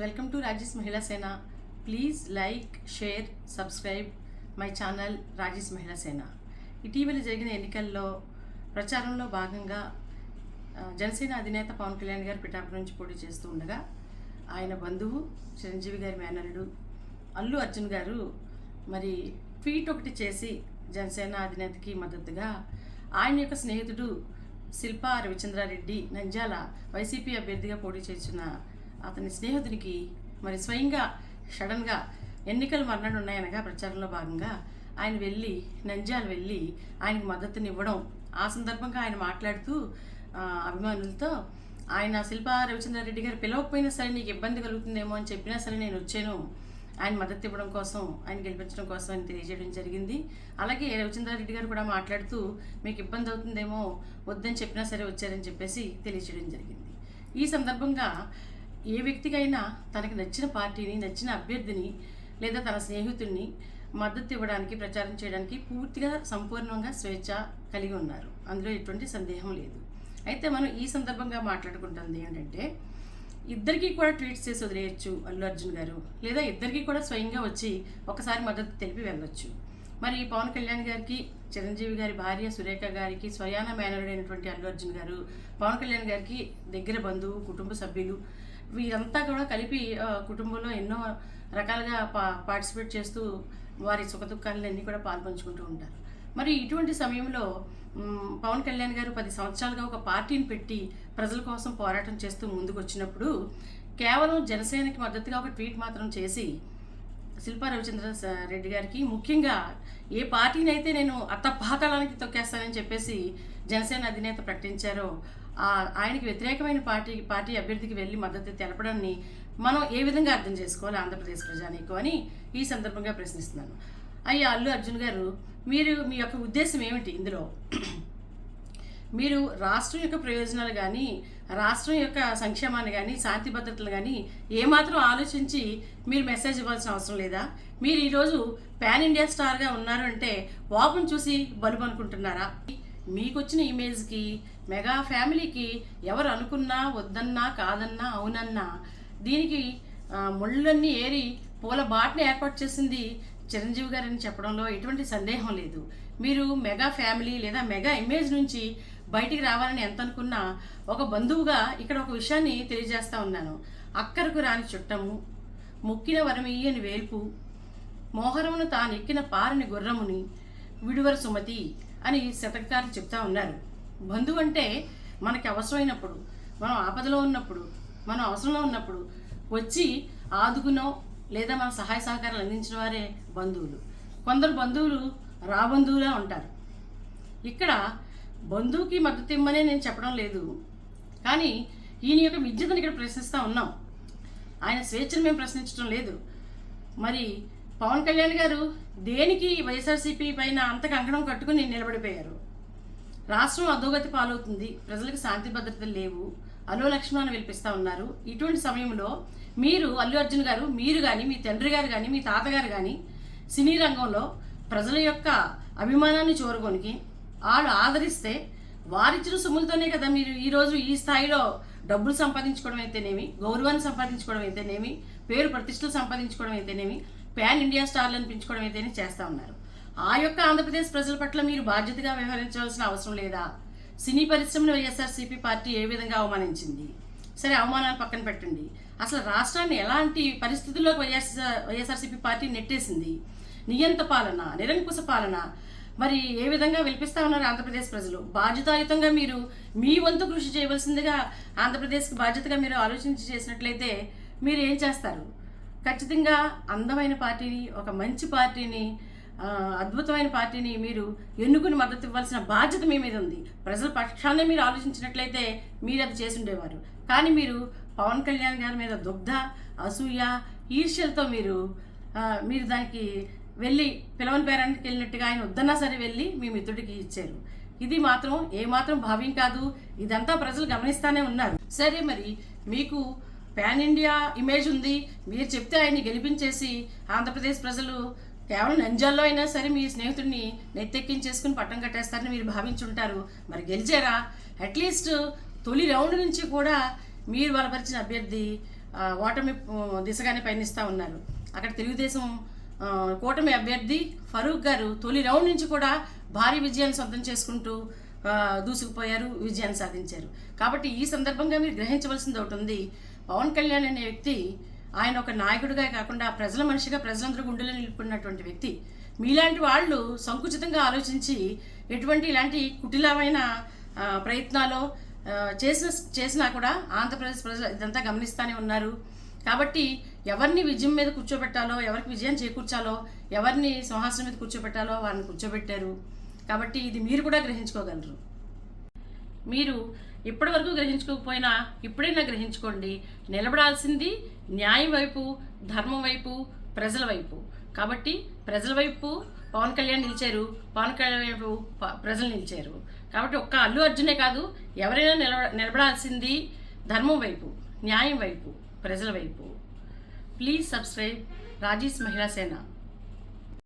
Welcome to Rajesh Mahila Sena. Please like share subscribe my channel Rajesh Mahila Sena. ఇటీవల జరిగిన ఎన్నికల్లో ప్రచారంలో భాగంగా జనసేన అధినేత పవన్ కళ్యాణ్ గారు పిఠాపురం నుంచి పోటీ చేస్తూ ఉండగా ఆయన బంధువు చిరంజీవి గారి మేనల్లుడు అల్లు అర్జున్ గారు మరి ట్వీట్ ఒకటి చేసి జనసేన అధినేతకి మద్దతుగా ఆయన యొక్క స్నేహితుడు శిల్పా రవిచంద్రారెడ్డి నంజాల వైసీపీ అభ్యర్థిగా పోటీ చేసిన అతని స్నేహితునికి మరి స్వయంగా సడన్గా ఎన్నికలు మర్నాడు ఉన్నాయనగా ప్రచారంలో భాగంగా ఆయన వెళ్ళి నంజాలు వెళ్ళి ఆయనకు మద్దతునివ్వడం ఆ సందర్భంగా ఆయన మాట్లాడుతూ అభిమానులతో ఆయన శిల్పా రవిచంద్రారెడ్డి గారు పిలవకపోయినా సరే నీకు ఇబ్బంది కలుగుతుందేమో అని చెప్పినా సరే నేను వచ్చాను. ఆయన మద్దతు ఇవ్వడం కోసం ఆయన గెలిపించడం కోసం అని తెలియజేయడం జరిగింది. అలాగే రవిచంద్రారెడ్డి గారు కూడా మాట్లాడుతూ మీకు ఇబ్బంది అవుతుందేమో వద్దని చెప్పినా సరే వచ్చారని చెప్పేసి తెలియజేయడం జరిగింది. ఈ సందర్భంగా ఏ వ్యక్తికైనా తనకు నచ్చిన పార్టీని నచ్చిన అభ్యర్థిని లేదా తన స్నేహితుడిని మద్దతు ఇవ్వడానికి ప్రచారం చేయడానికి పూర్తిగా సంపూర్ణంగా స్వేచ్ఛ కలిగి ఉన్నారు. అందులో ఎటువంటి సందేహం లేదు. అయితే మనం ఈ సందర్భంగా మాట్లాడుకుంటుంది ఏంటంటే ఇద్దరికీ కూడా ట్వీట్స్ చేసి వదిలేయచ్చు అల్లు అర్జున్ గారు. లేదా ఇద్దరికీ కూడా స్వయంగా వచ్చి ఒకసారి మద్దతు తెలిపి వెళ్ళొచ్చు. మరి పవన్ కళ్యాణ్ గారికి చిరంజీవి గారి భార్య సురేఖ గారికి స్వయాన మేనరుడైనటువంటి అల్లు అర్జున్ గారు పవన్ కళ్యాణ్ గారికి దగ్గర బంధువు కుటుంబ సభ్యులు వీరంతా కూడా కలిపి కుటుంబంలో ఎన్నో రకాలుగా పా పార్టిసిపేట్ చేస్తూ వారి సుఖదుఖాలన్నీ కూడా పాల్పంచుకుంటూ ఉంటారు. మరి ఇటువంటి సమయంలో పవన్ కళ్యాణ్ గారు పది సంవత్సరాలుగా ఒక పార్టీని పెట్టి ప్రజల కోసం పోరాటం చేస్తూ ముందుకు వచ్చినప్పుడు కేవలం జనసేనకి మద్దతుగా ఒక ట్వీట్ మాత్రం చేసి శిల్పా రవిచంద్ర రెడ్డి గారికి. ముఖ్యంగా ఏ పార్టీని అయితే నేను అత్తపాతాళానికి తొక్కేస్తానని చెప్పేసి జనసేన అధినేత ప్రకటించారో ఆయనకి వ్యతిరేకమైన పార్టీ పార్టీ అభ్యర్థికి వెళ్ళి మద్దతు తెలపడాన్ని మనం ఏ విధంగా అర్థం చేసుకోవాలి? ఆంధ్రప్రదేశ్ ప్రజానీకు అని ఈ సందర్భంగా ప్రశ్నిస్తున్నాను. అయ్యా అల్లు అర్జున్ గారు మీరు మీ యొక్క ఉద్దేశం ఏమిటి ఇందులో? మీరు రాష్ట్రం యొక్క ప్రయోజనాలు కానీ రాష్ట్రం యొక్క సంక్షేమాన్ని కానీ శాంతి భద్రతలు కానీ ఏమాత్రం ఆలోచించి మీరు మెసేజ్ ఇవ్వాల్సిన అవసరం లేదా? మీరు ఈరోజు పాన్ ఇండియా స్టార్గా ఉన్నారు అంటే వాపును చూసి బలుపు అనుకుంటున్నారా? మీకు వచ్చిన ఇమేజ్కి మెగా ఫ్యామిలీకి ఎవరు అనుకున్నా వద్దన్నా కాదన్నా అవునన్నా దీనికి ముళ్ళన్నీ ఏరి పూల బాటని ఏర్పాటు చేసింది చిరంజీవి గారని చెప్పడంలో ఎటువంటి సందేహం లేదు. మీరు మెగా ఫ్యామిలీ లేదా మెగా ఇమేజ్ నుంచి బయటికి రావాలని ఎంత అనుకున్నా ఒక బంధువుగా ఇక్కడ ఒక విషయాన్ని తెలియజేస్తా ఉన్నాను. అక్కరకు రాని చుట్టము ముక్కిన వరమియ్యని వేల్పు మోహరమును తాను ఎక్కిన పారని గుర్రముని విడువర సుమతి అని శతకాలు చెప్తా ఉన్నారు. బంధువు అంటే మనకి అవసరమైనప్పుడు మనం ఆపదలో ఉన్నప్పుడు మనం అవసరంలో ఉన్నప్పుడు వచ్చి ఆదుకునో లేదా మన సహాయ సహకారాలు అందించిన వారే బంధువులు. కొందరు బంధువులు రాబంధువులా ఉంటారు. ఇక్కడ బంధువుకి మద్దతు ఇమ్మనే నేను చెప్పడం లేదు. కానీ ఈయన యొక్క విద్యతను ఇక్కడ ప్రశ్నిస్తూ ఉన్నాం. ఆయన స్వేచ్ఛను మేము ప్రశ్నించడం లేదు. మరి పవన్ కళ్యాణ్ గారు దేనికి వైఎస్ఆర్సీపీ పైన అంత కంకణం కట్టుకుని నిలబడిపోయారు? రాష్ట్రం అధోగతి పాలవుతుంది ప్రజలకు శాంతి భద్రతలు లేవు అలో లక్ష్మణ్ విలిపిస్తా ఉన్నారు. ఇటువంటి సమయంలో మీరు అల్లు అర్జున్ గారు మీరు కానీ మీ తండ్రి గారు కానీ మీ తాతగారు కానీ సినీ రంగంలో ప్రజల యొక్క అభిమానాన్ని చూరగొనికి వాళ్ళు ఆదరిస్తే వారిచ్చిన సొమ్ములతోనే కదా మీరు ఈరోజు ఈ స్థాయిలో డబ్బులు సంపాదించుకోవడం అయితేనేమి గౌరవాన్ని సంపాదించుకోవడం అయితేనేమి పేరు ప్రతిష్టలు సంపాదించుకోవడం అయితేనేమి ప్యాన్ ఇండియా స్టార్లు అనిపించుకోవడం అయితేనే చేస్తూ ఉన్నారు. ఆ యొక్క ఆంధ్రప్రదేశ్ ప్రజల పట్ల మీరు బాధ్యతగా వ్యవహరించవలసిన అవసరం లేదా? సినీ పరిశ్రమను వైఎస్ఆర్సీపీ పార్టీ ఏ విధంగా అవమానించింది? సరే అవమానాలు పక్కన పెట్టండి. అసలు రాష్ట్రాన్ని ఎలాంటి పరిస్థితుల్లోకి వైఎస్ఆర్ వైఎస్ఆర్సీపీ పార్టీ నెట్టేసింది? నియంత పాలన నిరంకుశ పాలన మరి ఏ విధంగా విలిపిస్తా ఉన్నారు ఆంధ్రప్రదేశ్ ప్రజలు? బాధ్యతాయుతంగా మీరు మీ వంతు కృషి చేయవలసిందిగా ఆంధ్రప్రదేశ్కి బాధ్యతగా మీరు ఆలోచించి చేసినట్లయితే మీరు ఏం చేస్తారు? ఖచ్చితంగా అందమైన పార్టీని ఒక మంచి పార్టీని అద్భుతమైన పార్టీని మీరు ఎన్నుకుని మద్దతు ఇవ్వాల్సిన బాధ్యత మీ మీద ఉంది. ప్రజల పక్షాన్ని మీరు ఆలోచించినట్లయితే మీరు అది చేసుండేవారు. కానీ మీరు పవన్ కళ్యాణ్ గారి మీద దుగ్ధ అసూయ ఈర్ష్యలతో మీరు మీరు దానికి వెళ్ళి పిలవని పేరెంట్కి వెళ్ళినట్టుగా ఆయన వద్దన్నా సరే వెళ్ళి మీ మిత్రుడికి ఇచ్చారు. ఇది మాత్రం ఏమాత్రం భావ్యం కాదు. ఇదంతా ప్రజలు గమనిస్తానే ఉన్నారు. సరే మరి మీకు పాన్ ఇండియా ఇమేజ్ ఉంది. మీరు చెప్తే ఆయన్ని గెలిపించేసి ఆంధ్రప్రదేశ్ ప్రజలు కేవలం నంజాల్లో అయినా సరే మీ స్నేహితుడిని నెత్తెక్కించేసుకుని పట్టం కట్టేస్తారని మీరు భావించుంటారు. మరి గెలిచారా? అట్లీస్ట్ తొలి రౌండ్ నుంచి కూడా మీరు బలపరిచిన అభ్యర్థి ఓటమి దిశగానే పయనిస్తూ ఉన్నారు. అక్కడ తెలుగుదేశం కూటమి అభ్యర్థి ఫరూక్ గారు తొలి రౌండ్ నుంచి కూడా భారీ విజయాన్ని సొంతం చేసుకుంటూ దూసుకుపోయారు విజయాన్ని సాధించారు. కాబట్టి ఈ సందర్భంగా మీరు గ్రహించవలసింది ఒకటి ఉంది. పవన్ కళ్యాణ్ అనే వ్యక్తి ఆయన ఒక నాయకుడిగా కాకుండా ప్రజల మనిషిగా ప్రజలందరూ గుండెలో నిలుపుకున్నటువంటి వ్యక్తి. మీలాంటి వాళ్ళు సంకుచితంగా ఆలోచించి ఎటువంటి ఇలాంటి కుటిలమైన ప్రయత్నాలు చేసిన చేసినా కూడా ఆంధ్రప్రదేశ్ ప్రజలు ఇదంతా గమనిస్తూనే ఉన్నారు. కాబట్టి ఎవరిని విజయం మీద కూర్చోబెట్టాలో ఎవరికి విజయం చేకూర్చాలో ఎవరిని సింహాసనం మీద కూర్చోబెట్టాలో వారిని కూర్చోబెట్టారు. కాబట్టి ఇది మీరు కూడా గ్రహించుకోగలరు. మీరు ఇప్పటివరకు గ్రహించుకోకపోయినా ఇప్పుడైనా గ్రహించుకోండి. నిలబడాల్సింది న్యాయం వైపు ధర్మం వైపు ప్రజల వైపు. కాబట్టి ప్రజల వైపు పవన్ కళ్యాణ్ నిలిచారు పవన్ కళ్యాణ్ వైపు ప్రజలు నిలిచారు. కాబట్టి ఒక్క అల్లు అర్జునే కాదు ఎవరైనా నిలబడాల్సింది ధర్మం వైపు న్యాయం వైపు ప్రజల వైపు. ప్లీజ్ సబ్స్క్రైబ్ రాజీస్ మహిళా సేన